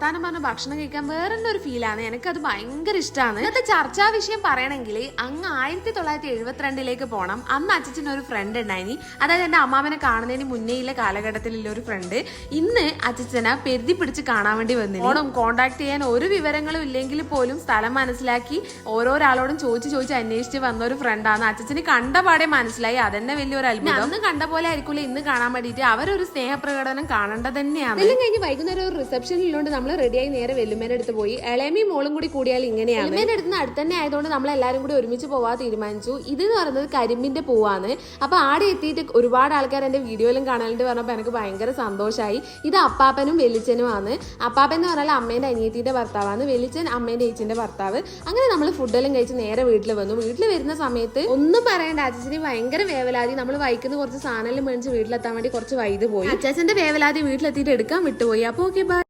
വർത്താനം പറഞ്ഞ് ഭക്ഷണം കഴിക്കാൻ വേറെ തന്നെ ഒരു ഫീലാണ് എനിക്കത് ഭയങ്കര ഇഷ്ടമാണ് ഇന്നത്തെ ചർച്ചാ വിഷയം പറയണമെങ്കിൽ അങ്ങ് ആയിരത്തി തൊള്ളായിരത്തി എഴുപത്തിരണ്ടിലേക്ക് പോകണം അന്ന് അച്ഛന് ഒരു ഫ്രണ്ട് ഉണ്ടായിനി. അതായത് എന്റെ അമ്മാവനെ കാണുന്നതിന് മുന്നേയുള്ള കാലഘട്ടത്തിലുള്ള ഒരു ഫ്രണ്ട് ഇന്ന് അച്ഛച്ചനെ പെരുതി പിടിച്ച് കാണാൻ വേണ്ടി വന്നു ഓണം കോണ്ടാക്ട് ചെയ്യാൻ ഒരു വിവരങ്ങളും ഇല്ലെങ്കിൽ പോലും സ്ഥലം മനസ്സിലാക്കി ഓരോരാളോടും ചോദിച്ച് ചോദിച്ച് അന്വേഷിച്ച് വന്ന ഒരു ഫ്രണ്ടാണ് അച്ഛന് കണ്ട പാടെ മനസ്സിലായി. അതന്നെ വലിയൊരു അത്ഭുതം. അന്ന് കണ്ട പോലെ ആയിരിക്കില്ല ഇന്ന് കാണാൻ വേണ്ടിയിട്ട്. അവരൊരു സ്നേഹപ്രകടനം കാണേണ്ടത് തന്നെയാണ്. എല്ലാം കഴിഞ്ഞ് വൈകുന്നേരം ഒരു റിസപ്ഷനിലുണ്ട് നമ്മൾ റെഡിയായി നേരെ വെല്ലുമേനെ അടുത്ത് പോയി. ഇളയമി മോളും കൂടി കൂടിയാൽ ഇങ്ങനെയാണ്. വെല്ലുമേനെ അടുത്ത് അടുത്ത് തന്നെ ആയതുകൊണ്ട് നമ്മൾ എല്ലാവരും കൂടി ഒരുമിച്ച് പോവാൻ തീരുമാനിച്ചു. ഇത് എന്ന് പറയുന്നത് കരിമ്പിന്റെ പൂവാണ്. അപ്പൊ ആടെ എത്തിയിട്ട് ഒരുപാട് ആൾക്കാർ എന്റെ വീഡിയോയിലും കാണാനുണ്ട് പറഞ്ഞപ്പോൾ എനിക്ക് ഭയങ്കര സന്തോഷമായി ഇത് അപ്പാപ്പനും വെല്ലിച്ചനുമാണ്. അപ്പാപ്പൻ എന്ന് പറഞ്ഞാൽ അമ്മേന്റെ അനിയത്തിയുടെ ഭർത്താവാണ്. വെല്ലിച്ചൻ അമ്മേന്റെ ഏച്ചിന്റെ ഭർത്താവ്. അങ്ങനെ നമ്മൾ ഫുഡെല്ലാം കഴിച്ച് നേരെ വീട്ടിൽ വന്നു. വീട്ടിൽ വരുന്ന സമയത്ത് ഒന്നും പറയേണ്ട അച്ഛന് ഭയങ്കര വേവലാതി. നമ്മൾ വൈക്കുന്ന കുറച്ച് സാധനം മേടിച്ച് വീട്ടിലെത്താൻ വേണ്ടി കുറച്ച് വൈകി പോയി. അച്ചാച്ചന്റെ വേവലാതി വീട്ടിലെത്തിയിട്ട് എടുക്കാൻ വിട്ടുപോയി. അപ്പോൾ ഓക്കെ ബൈ